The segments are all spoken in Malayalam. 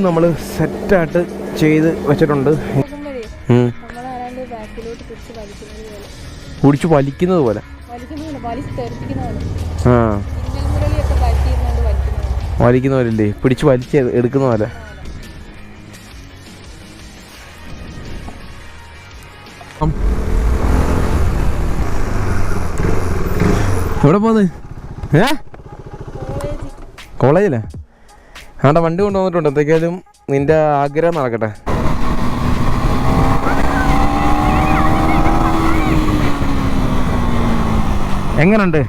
നമ്മൾ സെറ്റായിട്ട് ചെയ്ത് വെച്ചിട്ടുണ്ട്. പിടിച്ച് വലിക്കുന്നത് പോലെ. കുടിച്ച് വലിക്കുന്നത് പോലെ വലിക്കുന്ന പോലെ വലിച്ച് തെറിപ്പിക്കുന്ന പോലെ ആ വലിക്കുന്ന പോലെ പിടിച്ച് വലിച്ച് എടുക്കുന്ന പോലെ. എവിടെ പോന്ന്? ഏ? കോളേജിലെ? ആണ്ട വണ്ടി കൊണ്ടുവന്നിട്ടുണ്ട്. എന്തൊക്കെയാലും നിന്റെ ആഗ്രഹം നടക്കട്ടെ. എങ്ങനുണ്ട്?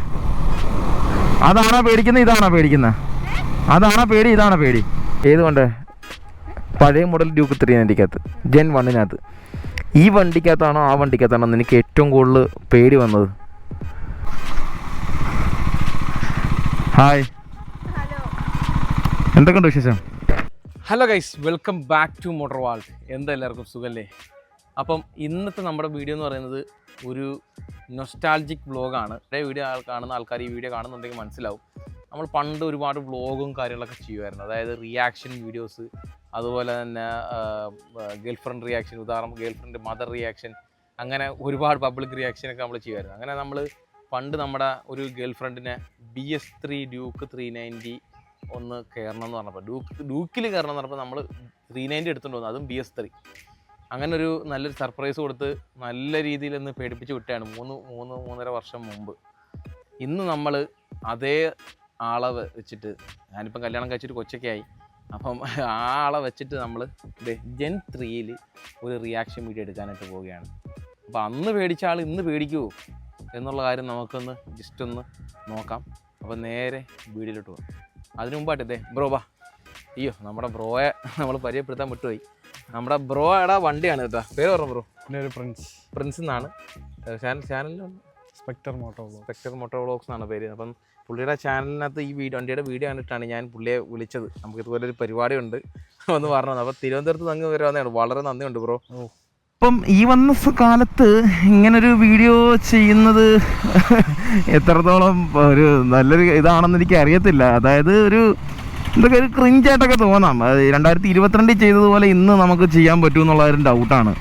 അതാണോ പേടിക്കുന്നത് ഇതാണോ പേടിക്കുന്നത് അതാണോ പേടി ഇതാണോ പേടി? ഏതുകൊണ്ട്? പഴയ മോഡൽ ഡ്യൂക്ക് ത്രീ നയന്റിക്കകത്ത് ജെൻ വണ്ണിനകത്ത് ഈ വണ്ടിക്കകത്താണോ ആ വണ്ടിക്കകത്താണോ നിനക്ക് ഏറ്റവും കൂടുതൽ പേടി വന്നത്? ഹായ് എന്തൊക്കെയുണ്ട് വിശേഷം? Hello guys welcome back to Motor World എന്താ എല്ലാവർക്കും സുഖല്ലേ? അപ്പം ഇന്നത്തെ നമ്മുടെ വീഡിയോ എന്ന് പറയുന്നത് ഒരു നൊസ്റ്റാൾജിക് വ്ളോഗാണ് ഇതേ വീഡിയോ കാണുന്ന ആൾക്കാർ ഈ വീഡിയോ കാണുന്നുണ്ടെങ്കിൽ മനസ്സിലാവും. നമ്മൾ പണ്ട് ഒരുപാട് വ്ളോഗും കാര്യങ്ങളൊക്കെ ചെയ്യുമായിരുന്നു. അതായത് റിയാക്ഷൻ വീഡിയോസ് അതുപോലെ തന്നെ ഗേൾ ഫ്രണ്ട് റിയാക്ഷൻ ഉദാഹരണം ഗേൾ ഫ്രണ്ട് മദർ റിയാക്ഷൻ അങ്ങനെ ഒരുപാട് പബ്ലിക് റിയാക്ഷനൊക്കെ നമ്മൾ ചെയ്യുമായിരുന്നു. അങ്ങനെ നമ്മൾ പണ്ട് നമ്മുടെ ഒരു ഗേൾ ഫ്രണ്ടിനെ B S three Duke three ninety ഒന്ന് കയറണം എന്ന് പറഞ്ഞപ്പോൾ ഡൂക്ക് ഡൂക്കിൽ കയറണം എന്ന് പറഞ്ഞപ്പോൾ നമ്മൾ ത്രീ നയന്റി എടുത്തുകൊണ്ട് അതും ബി എസ് ത്രീ. അങ്ങനെ ഒരു നല്ലൊരു സർപ്രൈസ് കൊടുത്ത് നല്ല രീതിയിൽ ഒന്ന് പേടിപ്പിച്ച് വിട്ടാണ് മൂന്ന് മൂന്ന് മൂന്നര വർഷം മുമ്പ്. ഇന്ന് നമ്മൾ അതേ ആളെ വെച്ചിട്ട് ഞാനിപ്പം കല്യാണം കഴിച്ചിട്ട് കൊച്ചൊക്കെ ആയി അപ്പം ആ ആളെ വെച്ചിട്ട് നമ്മൾ ജെൻ ത്രീയിൽ ഒരു റിയാക്ഷൻ വീഡിയോ എടുക്കാനായിട്ട് പോവുകയാണ്. അപ്പോൾ അന്ന് പേടിച്ച ആൾ ഇന്ന് പേടിക്കുമോ എന്നുള്ള കാര്യം നമുക്കൊന്ന് ജസ്റ്റ് ഒന്ന് നോക്കാം. അപ്പോൾ നേരെ വീടിലോട്ട് പോകാം അതിനു മുമ്പായിട്ട് ഇതേ ബ്രോ വാ. അയ്യോ നമ്മുടെ ബ്രോയെ നമ്മൾ പരിചയപ്പെടുത്താൻ വിട്ടുപോയി നമ്മുടെ ബ്രോ ബ്രോയുടെ വണ്ടിയാണ് കേട്ടോ. പേര് പറഞ്ഞു ബ്രോ. എന്റെ ഒരു പ്രിൻസ്. പ്രിൻസ് എന്നാണ്. ചാനൽ ചാനലിൽ Spectre Moto Spectre Moto Vlogs എന്നാണ് പേര്. അപ്പം പുള്ളിയുടെ ചാനലിനകത്ത് ഈ വീഡിയോ വണ്ടിയുടെ വീഡിയോ കണ്ടിട്ടാണ് ഞാൻ പുള്ളിയെ വിളിച്ചത്. നമുക്ക് ഇതുപോലെ ഒരു പരിപാടിയുണ്ട് എന്ന് പറഞ്ഞത് അപ്പോൾ തിരുവനന്തപുരത്ത് അങ്ങ് വരെ വന്നതാണ് വളരെ നന്ദിയുണ്ട് ബ്രോ. അപ്പം ഈ വന്ന കാലത്ത് ഇങ്ങനൊരു വീഡിയോ ചെയ്യുന്നത് എത്രത്തോളം ഒരു നല്ലൊരു ഇതാണെന്ന് എനിക്ക് അറിയത്തില്ല. അതായത് ഒരു എന്തൊക്കെ ഒരു ക്രിഞ്ചായിട്ടൊക്കെ തോന്നാം. രണ്ടായിരത്തി ഇരുപത്തിരണ്ടിൽ ചെയ്തതുപോലെ ഇന്ന് നമുക്ക് ചെയ്യാൻ പറ്റും എന്നുള്ള ഒരു ഡൗട്ടാണ്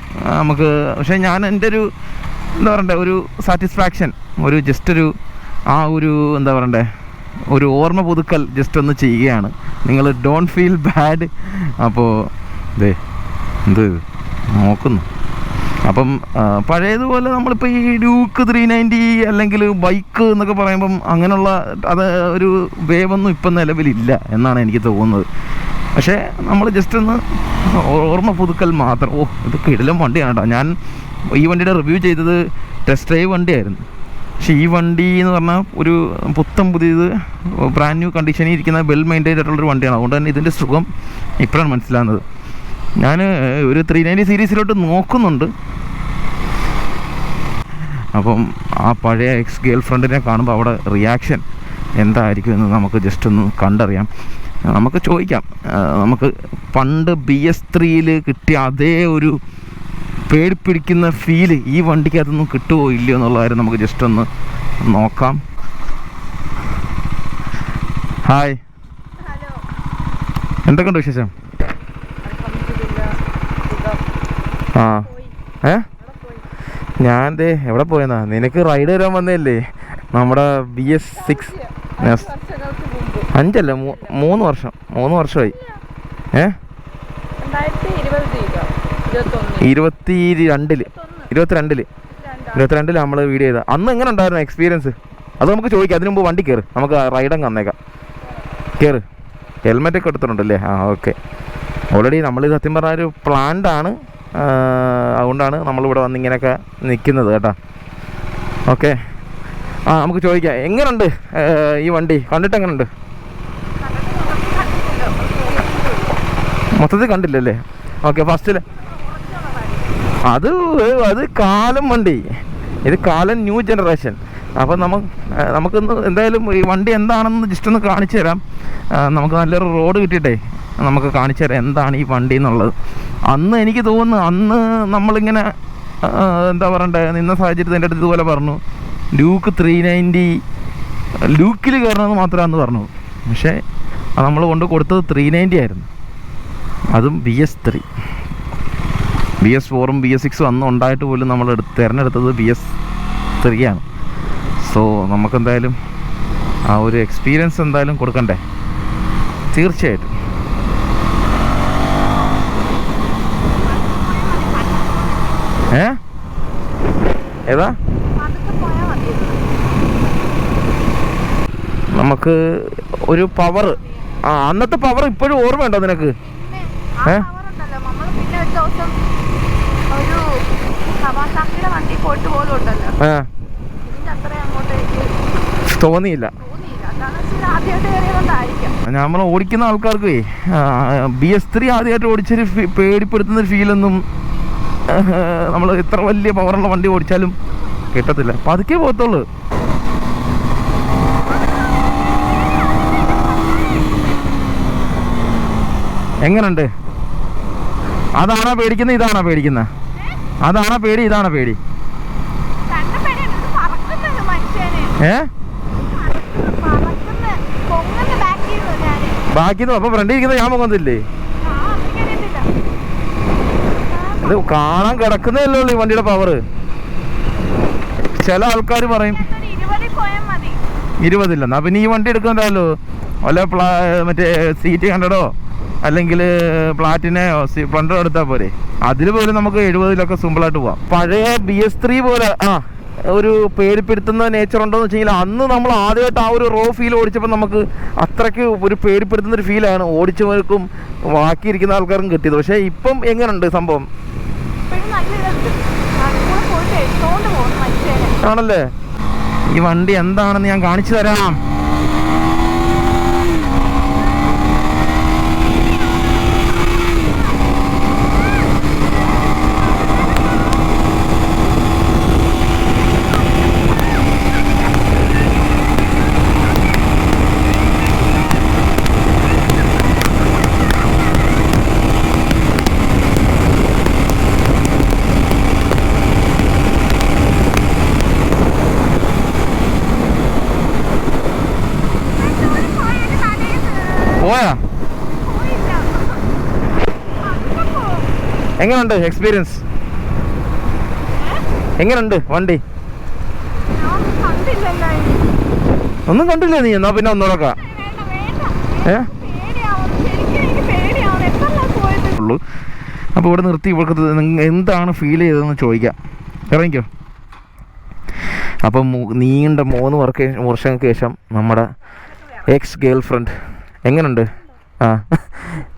നമുക്ക് പക്ഷേ ഞാൻ എന്റെ ഒരു എന്താ പറയണ്ടേ ഒരു സാറ്റിസ്ഫാക്ഷൻ ഒരു ജസ്റ്റ് ഒരു ആ ഒരു എന്താ പറയണ്ടേ ഒരു ഓർമ്മ പുതുക്കൽ ജസ്റ്റ് ഒന്ന് ചെയ്യുകയാണ്. നിങ്ങൾ ഡോണ്ട് ഫീൽ ബാഡ് അപ്പോൾ ദേ എന്ത് നോക്കുന്നു. അപ്പം പഴയതുപോലെ നമ്മളിപ്പോൾ ഈ ഡ്യൂക്ക് ത്രീ നയന്റി അല്ലെങ്കിൽ ബൈക്ക് എന്നൊക്കെ പറയുമ്പം അങ്ങനെയുള്ള അത് ഒരു വേവൊന്നും ഇപ്പം നിലവിലില്ല എന്നാണ് എനിക്ക് തോന്നുന്നത്. പക്ഷേ നമ്മൾ ജസ്റ്റ് ഒന്ന് ഓർമ്മ പുതുക്കൽ മാത്രം ഓ ഇത് കിടലും വണ്ടിയാണ് കേട്ടോ. ഞാൻ ഈ വണ്ടിയുടെ റിവ്യൂ ചെയ്തത് ടെസ്റ്റ് ഡ്രൈവ് വണ്ടിയായിരുന്നു. പക്ഷേ ഈ വണ്ടി എന്ന് പറഞ്ഞാൽ ഒരു പുത്തം പുതിയത് ബ്രാൻഡ് ന്യൂ കണ്ടീഷനിൽ ഇരിക്കുന്ന വെൽ മെയിന്റൈൻഡ് ആയിട്ടുള്ളൊരു വണ്ടിയാണ്. അതുകൊണ്ട് തന്നെ ഇതിന്റെ സുഖം ഇപ്പോഴാണ് മനസ്സിലാകുന്നത്. ഞാൻ ഒരു ത്രീ നയന്റി സീരീസിലോട്ട് നോക്കുന്നുണ്ട്. അപ്പം ആ പഴയ എക്സ് ഗേൾ ഫ്രണ്ടിനെ കാണുമ്പോൾ അവിടെ റിയാക്ഷൻ എന്തായിരിക്കും എന്ന് നമുക്ക് ജസ്റ്റ് ഒന്ന് കണ്ടറിയാം. നമുക്ക് ചോദിക്കാം. നമുക്ക് പണ്ട് ബി എസ് ത്രീയിൽ കിട്ടിയ അതേ ഒരു പേടി പിടിക്കുന്ന ഫീൽ ഈ വണ്ടിക്ക് അതൊന്നും കിട്ടുമോ ഇല്ലയോ എന്നുള്ള കാര്യം നമുക്ക് ജസ്റ്റ് ഒന്ന് നോക്കാം. ഹായ് എന്തൊക്കെയുണ്ട് വിശേഷം? ആ. ഏ? ഞാൻ ദേ എവിടെ പോയെന്നാ? നിനക്ക് റൈഡ് വരാൻ വന്നതല്ലേ? നമ്മുടെ ബി എസ് സിക്സ് അഞ്ചല്ല മൂന്ന് വർഷം. മൂന്ന് വർഷമായി. ഏ? ഇരുപത്തി രണ്ടിൽ ഇരുപത്തിരണ്ടിൽ. രണ്ടാം ഇരുപത്തിരണ്ടിൽ. നമ്മൾ വീഡിയോ ചെയ്ത. അന്ന് എങ്ങനെ ഉണ്ടായിരുന്നു എക്സ്പീരിയൻസ് അത് നമുക്ക് ചോദിക്കാം. അതിനു മുമ്പ് വണ്ടി കയറ് നമുക്ക് റൈഡങ്ങ് തന്നേക്കാം കയറ് ഹെൽമെറ്റ് ഒക്കെ എടുത്തിട്ടുണ്ടല്ലേ? ആ ഓക്കെ ഓൾറെഡി നമ്മൾ സത്യം പറഞ്ഞ ഒരു പ്ലാൻഡ് ആണ്. ആ, അതുകൊണ്ടാണ് നമ്മളിവിടെ വന്ന് ഇങ്ങനെയൊക്കെ നിൽക്കുന്നത് കേട്ടോ. ഓക്കെ. ആ നമുക്ക് ചോദിക്കാം. എങ്ങനെയുണ്ട് ഈ വണ്ടി? കണ്ടിട്ട് എങ്ങനെയുണ്ട് മൊത്തത്തിൽ കണ്ടില്ലല്ലേ? ഓക്കെ ഫസ്റ്റിൽ അത് അത് കാലം വണ്ടി. ഇത് കാലം ന്യൂ ജനറേഷൻ. അപ്പം നമുക്ക് നമുക്കൊന്ന് എന്തായാലും ഈ വണ്ടി എന്താണെന്ന് ജസ്റ്റ് ഒന്ന് കാണിച്ചു തരാം. നമുക്ക് നല്ലൊരു റോഡ് കിട്ടിയിട്ടേ. നമുക്ക് കാണിച്ചു തരാം എന്താണ് ഈ വണ്ടി എന്നുള്ളത്. അന്ന് എനിക്ക് തോന്നുന്നു അന്ന് നമ്മളിങ്ങനെ എന്താ പറയണ്ടേ നിന്ന സാഹചര്യത്തിൽ എന്റെ അടുത്ത് ഇതുപോലെ പറഞ്ഞു. ലൂക്ക് ത്രീ നയന്റി ലൂക്കിൽ കയറണമെന്ന് മാത്രമാണെന്ന് പറഞ്ഞു. പക്ഷേ നമ്മൾ കൊണ്ട് കൊടുത്തത് ത്രീ നയന്റി ആയിരുന്നു. അതും B S three B S ഫോറും ബി എസ് സിക്സും അന്ന് ഉണ്ടായിട്ട് പോലും നമ്മൾ എടുത്ത് തിരഞ്ഞെടുത്തത് ബി എസ് ത്രീ ആണ്. സോ നമുക്കെന്തായാലും ആ ഒരു എക്സ്പീരിയൻസ് എന്തായാലും കൊടുക്കണ്ടേ? തീർച്ചയായിട്ടും. ഏ? ഏതാ? നമുക്ക് ഒരു പവർ ആ അന്നത്തെ പവർ ഇപ്പോഴും ഓർമ്മയുണ്ടോ നിനക്ക്? ഏ? തോന്നിയില്ല. നമ്മൾ ഓടിക്കുന്ന ആൾക്കാർക്ക് ബി എസ് ത്രീ ആദ്യമായിട്ട് ഓടിച്ചൊരു പേടിപ്പെടുത്തുന്ന ഫീലൊന്നും നമ്മൾ ഇത്ര വലിയ പവറുള്ള വണ്ടി ഓടിച്ചാലും കിട്ടത്തില്ല. പതുക്കെ പോകത്തുള്ളൂ. എങ്ങനുണ്ട്? അതാണോ പേടിക്കുന്നത് ഇതാണോ പേടിക്കുന്നത് അതാണോ പേടി ഇതാണോ പേടി? ഏ? ബാക്കി അപ്പൊ ഫ്രണ്ടിൽ ഇരിക്കുന്നത് ഞാൻ പോകുന്നില്ലേ ആ എനിക്കറിയത്തില്ല ഇത് കാണാൻ കിടക്കുന്നതല്ലേ ഉള്ളൂ ഈ വണ്ടിയുടെ പവർ ചില ആൾക്കാർ പറയും ഇരുപതില്ല. എന്നാ പിന്നെ ഈ വണ്ടി എടുക്കണ്ടല്ലോ വല്ല പ്ലാ മറ്റേ സീറ്റ് കണ്ടടോ? അല്ലെങ്കിൽ പ്ലാറ്റിനെയോ സ്പ്ലണ്ടറോ എടുത്താൽ പോരെ. അതിൽ പോലും നമുക്ക് എഴുപതിലൊക്കെ സിമ്പിളായിട്ട് പോവാം. പഴയ ബി എസ് ത്രീ പോലെ ആ ഒരു പേടിപ്പെടുത്തുന്ന നേച്ചർ ഉണ്ടോ എന്ന് വെച്ചാൽ അന്ന് നമ്മൾ ആദ്യമായിട്ട് ആ ഒരു റോ ഫീൽ ഓടിച്ചപ്പോൾ നമുക്ക് അത്രയ്ക്ക് ഒരു പേടിപ്പെടുത്തുന്ന ഒരു ഫീലാണ് ഓടിച്ചവർക്കും ബാക്കിയിരിക്കുന്ന ആൾക്കാർക്കും കിട്ടിയത്. പക്ഷേ ഇപ്പം എങ്ങനെയുണ്ട് സംഭവം? ആണല്ലേ? ഈ വണ്ടി എന്താണെന്ന് ഞാൻ കാണിച്ചു തരാം. എങ്ങനെയുണ്ട് എക്സ്പീരിയൻസ് എങ്ങനെയുണ്ട് വണ്ടി? ഒന്നും കണ്ടില്ല നീ. എന്നാ പിന്നെ ഒന്നുകൂടെ നോക്കാം. ഏ? ഉള്ളൂ. അപ്പോൾ ഇവിടെ നിർത്തി ഇവർക്ക് എന്താണ് ഫീൽ ചെയ്തതെന്ന് ചോദിക്കാം. ഇറങ്ങിക്കോ. അപ്പം നീണ്ട മൂന്ന് വർക്ക് വർഷങ്ങൾക്ക് ശേഷം നമ്മുടെ എക്സ് ഗേൾ ഫ്രണ്ട് എങ്ങനെയുണ്ട് ആ.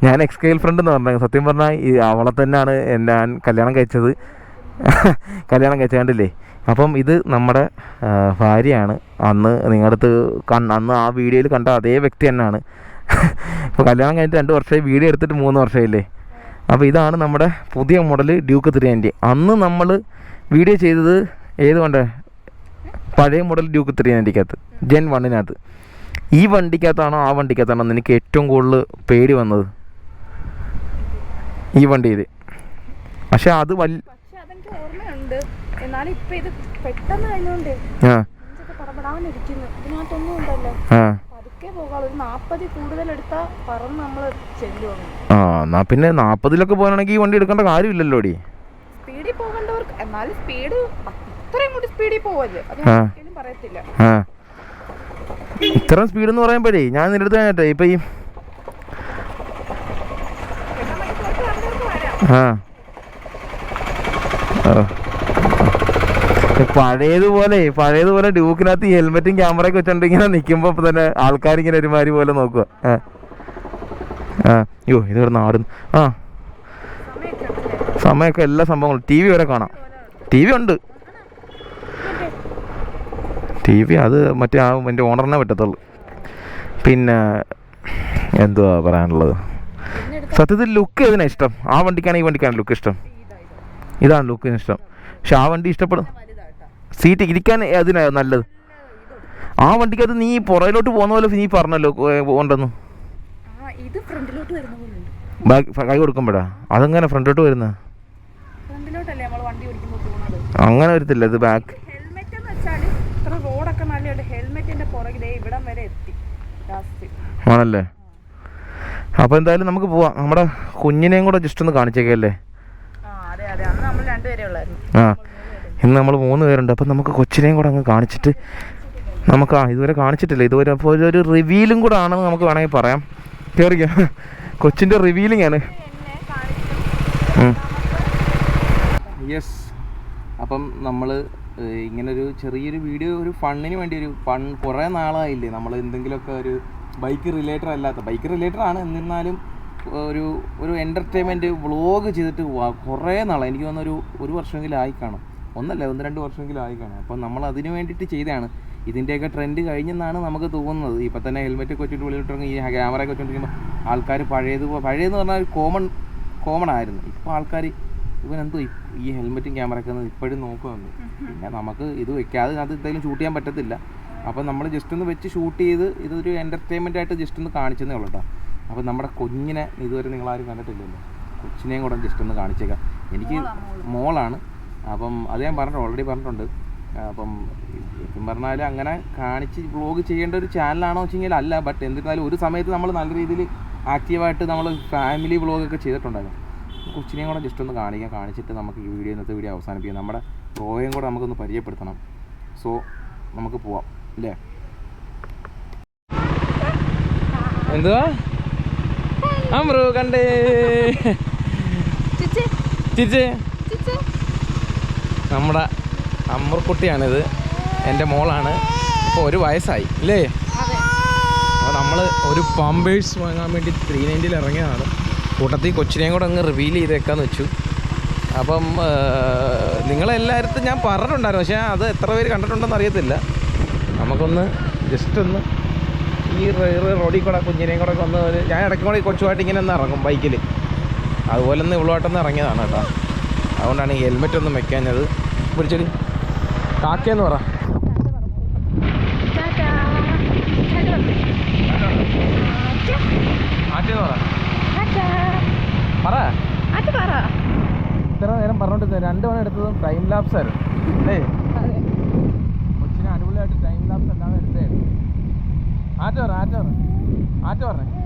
ഞാൻ എക്സ് ഗേൾ ഫ്രണ്ട് എന്ന് പറഞ്ഞത് സത്യം പറഞ്ഞാൽ ഈ അവളെ തന്നെയാണ് ഞാൻ കല്യാണം കഴിച്ചത്. കല്യാണം കഴിച്ചാണ്ടില്ലേ അപ്പം ഇത് നമ്മുടെ ഭാര്യയാണ്. അന്ന് നിങ്ങളുടെ അടുത്ത് അന്ന് ആ വീഡിയോയിൽ കണ്ട അതേ വ്യക്തി തന്നെയാണ്. ഇപ്പോൾ കല്യാണം കഴിഞ്ഞിട്ട് രണ്ട് വർഷമായി വീഡിയോ എടുത്തിട്ട് മൂന്ന് വർഷമായില്ലേ അപ്പോൾ ഇതാണ് നമ്മുടെ പുതിയ മോഡൽ ഡ്യൂക്ക് ത്രീ നയന്റി അന്ന് നമ്മൾ വീഡിയോ ചെയ്തത് ഏത് വണ്ട പഴയ മോഡൽ ഡ്യൂക്ക് ത്രീ നയന്റിക്കകത്ത് ജെൻ വണ്ണിനകത്ത് ഈ വണ്ടിക്കകത്താണോ ആ വണ്ടിക്കകത്താണോ എനിക്ക് ഏറ്റവും കൂടുതൽ പേടി വന്നത്. ഈ വണ്ടിയിൽ പക്ഷെ അത് ആ. പിന്നെ നാപ്പതിലൊക്കെ പോകാനാണെങ്കിൽ ഈ വണ്ടി എടുക്കേണ്ട കാര്യമില്ലല്ലോ ഡി. സ്പീഡിൽ പോകേണ്ടവർക്ക് എന്നാലും സ്പീഡ് അത്രയും കൂടി സ്പീഡിൽ പോവല്ലേ. പറയത്തില്ല. ഇത്രയും സ്പീഡ് എന്ന് പറയുമ്പോഴേ ഞാൻ നിന്റെ അടുത്ത് ഇപ്പം ഈ എന്നാ നമുക്ക് കുറച്ച് വണ്ടികൾക്ക് വരാം ആ ഓ. പഴയതുപോലെ പഴയതുപോലെ ഡ്യൂക്കിനകത്ത് ഈ ഹെൽമെറ്റും ക്യാമറയൊക്കെ വെച്ചോണ്ട് ഇങ്ങനെ നിൽക്കുമ്പോൾ തന്നെ ആൾക്കാർ ഇങ്ങനെ ഒരുമാതിരി പോലെ നോക്കുക അയ്യോ ഇത് ഇവിടെ നാടും ആ. സമയമൊക്കെ എല്ലാ സംഭവങ്ങളും. ടി വി വരെ കാണാം. ടി വി ഉണ്ട്. ടി വി അത് മറ്റേ ആ എന്റെ ഓണറിനെ പറ്റത്തുള്ളൂ. പിന്നെ എന്തുവാ പറയാനുള്ളത്? സത്യത്തിൽ ലുക്ക് ഏതിനാ ഇഷ്ടം? ആ വണ്ടിക്കാണ് ഈ വണ്ടിക്കാണ് ലുക്ക് ഇഷ്ടം. ഇതാണ് ലുക്കിന് ഇഷ്ടം. പക്ഷെ ആ വണ്ടി ഇഷ്ടപ്പെടും. സീറ്റ് ഇരിക്കാൻ അതിനാ നല്ലത്. ആ വണ്ടിക്കകത്ത് നീ പുറയിലോട്ട് പോകുന്ന പോലെ നീ പറഞ്ഞല്ലോ ഉണ്ടെന്ന്. കൈ കൊടുക്കുമ്പോഴാ? അതെങ്ങനെ ഫ്രണ്ടിലോട്ട് വരുന്ന? അങ്ങനെ വരത്തില്ല ഇത് ബാക്ക് ആണല്ലേ? അപ്പോൾ എന്തായാലും നമുക്ക് പോവാം. നമ്മുടെ കുഞ്ഞിനെയും കൂടെ ജസ്റ്റ് ഒന്ന് കാണിച്ചേക്കല്ലേ? ആ ഇന്ന് നമ്മൾ മൂന്ന് പേരുണ്ട്. അപ്പം നമുക്ക് കൊച്ചിനെയും കൂടെ അങ്ങ് കാണിച്ചിട്ട് നമുക്ക് ആ ഇതുവരെ കാണിച്ചിട്ടില്ല. ഇതുവരെ അപ്പോൾ ഒരു- റിവീലും കൂടെ ആണെന്ന് നമുക്ക് വേണമെങ്കിൽ പറയാം. കയറിക്കാം കൊച്ചിന്റെ റിവീലിംഗ് ആണ് യെസ് അപ്പം നമ്മൾ ഇങ്ങനൊരു ചെറിയൊരു വീഡിയോ ഒരു ഫണ്ണിന് വേണ്ടി ഒരു ഫൺ കുറേ നാളായില്ലേ? നമ്മൾ എന്തെങ്കിലുമൊക്കെ ഒരു ബൈക്ക് റിലേറ്റഡ് അല്ലാത്ത ബൈക്ക് റിലേറ്റഡ് ആണ്. എന്നിരുന്നാലും ഒരു ഒരു എന്റർടൈൻമെന്റ് വ്ളോഗ് ചെയ്തിട്ട് കുറേ നാളായി. എനിക്ക് തോന്നുന്നൊരു ഒരു ഒരു വർഷമെങ്കിലും ആയി കാണും. ഒന്നല്ല ഒന്ന് രണ്ട് വർഷമെങ്കിലും ആയി കാണും. അപ്പോൾ നമ്മൾ അതിന് വേണ്ടിയിട്ട് ചെയ്തതാണ്. ഇതിന്റെയൊക്കെ ട്രെൻഡ് കഴിഞ്ഞെന്നാണ് നമുക്ക് തോന്നുന്നത്. ഇപ്പം തന്നെ ഹെൽമെറ്റ് ഒക്കെ വെച്ചിട്ട് വെളിയിട്ടിറങ്ങി ഈ ക്യാമറ ഒക്കെ വെച്ചിട്ടിരിക്കുമ്പോൾ ആൾക്കാർ പഴയത് പഴയതെന്ന് പറഞ്ഞാൽ ഒരു കോമൺ കോമൺ ആയിരുന്നു. ഇപ്പോൾ ആൾക്കാർ ഇവൻ എന്തോ ഈ- ഹെൽമെറ്റും ക്യാമറയൊക്കെ ഇപ്പോഴും നോക്കുന്നുണ്ട് പിന്നെ നമുക്ക് ഇത് വെക്കാതെ അത് എന്തെങ്കിലും ഷൂട്ട് ചെയ്യാൻ പറ്റത്തില്ല. അപ്പം നമ്മൾ ജസ്റ്റ് ഒന്ന് വെച്ച് ഷൂട്ട് ചെയ്ത് ഇതൊരു എന്റർടൈൻമെന്റ് ആയിട്ട് ജസ്റ്റ് ഒന്ന് കാണിച്ചെന്നേ ഉള്ളൂ കേട്ടോ അപ്പം നമ്മുടെ കുഞ്ഞിനെ ഇതുവരെ നിങ്ങളാരും കണ്ടിട്ടില്ലല്ലോ. കൊച്ചിനെയും കൂടെ ജസ്റ്റ് ഒന്ന് കാണിച്ചേക്കാം. എനിക്ക് മോളാണ്. അപ്പം അത് ഞാൻ പറഞ്ഞിട്ടുണ്ട് ഓൾറെഡി പറഞ്ഞിട്ടുണ്ട്. അപ്പം ഇപ്പം പറഞ്ഞാൽ അങ്ങനെ കാണിച്ച് വ്ളോഗ് ചെയ്യേണ്ട ഒരു ചാനലാണോ വെച്ച് കഴിഞ്ഞാൽ അല്ല. ബട്ട് എന്നിരുന്നാലും ഒരു സമയത്ത് നമ്മൾ നല്ല രീതിയിൽ ആക്റ്റീവായിട്ട് നമ്മൾ ഫാമിലി വ്ളോഗൊക്കെ ചെയ്തിട്ടുണ്ടായിരുന്നു. കൊച്ചിനെയും കൂടെ ജസ്റ്റ് ഒന്ന് കാണിക്കാം. കാണിച്ചിട്ട് നമുക്ക് ഈ വീഡിയോ ഇന്നത്തെ വീഡിയോ അവസാനിപ്പിക്കാം. നമ്മുടെ റോയും കൂടെ നമുക്കൊന്ന് പരിചയപ്പെടുത്തണം. സോ നമുക്ക് പോവാം. അല്ലേ? എന്തുവാ? അമ്രു കണ്ടേ. ചിച്ചി. നമ്മുടെ അമ്മർക്കുട്ടിയാണിത് എന്റെ മോളാണ്. ഇപ്പോൾ ഒരു വയസ്സായി അല്ലേ അതെ. അപ്പോൾ നമ്മൾ ഒരു പമ്പേഴ്സ് വാങ്ങാൻ വേണ്ടി ത്രീ നയന്റിയിൽ ഇറങ്ങിയതാണ്. കൂട്ടത്തിൽ കൊച്ചിനെയും കൂടെ അങ്ങ് റിവീൽ ചെയ്തേക്കാന്ന് വെച്ചു. അപ്പം നിങ്ങളെല്ലായിടത്തും ഞാൻ പറഞ്ഞിട്ടുണ്ടായിരുന്നു. പക്ഷേ അത് എത്ര പേര് കണ്ടിട്ടുണ്ടെന്ന് അറിയത്തില്ല. നമുക്കൊന്ന് ജസ്റ്റ് ഒന്ന് ഈ റോഡിൽ കൂടെ കുഞ്ഞിനെയും കൂടെ ഒന്ന് ഞാൻ ഇടയ്ക്ക് കൂടെ കൊച്ചുമായിട്ട് ഇങ്ങനെ ഒന്ന് ഇറങ്ങും ബൈക്കിൽ അതുപോലെ ഒന്ന് ഇവളുമായിട്ടൊന്ന് ഇറങ്ങിയതാണ് കേട്ടോ. അതുകൊണ്ടാണ് ഈ ഹെൽമെറ്റ് ഒന്നും വെക്കാഞ്ഞത്. പിടിച്ചടി കാക്കയെന്ന് പറ. പറ. ഇത്ര നേരം പറഞ്ഞോണ്ടിരുന്നത് രണ്ട് മണി എടുത്തതും ടൈം ലാപ്സ് ആയിരുന്നു. അല്ലേ അതെ കൊച്ചിനെ അടിപൊളിയായിട്ട് ടൈം ലാപ്സ് എല്ലാം എടുത്തായിരുന്നു ആറ്റ ആറ്റ പറഞ്ഞേ.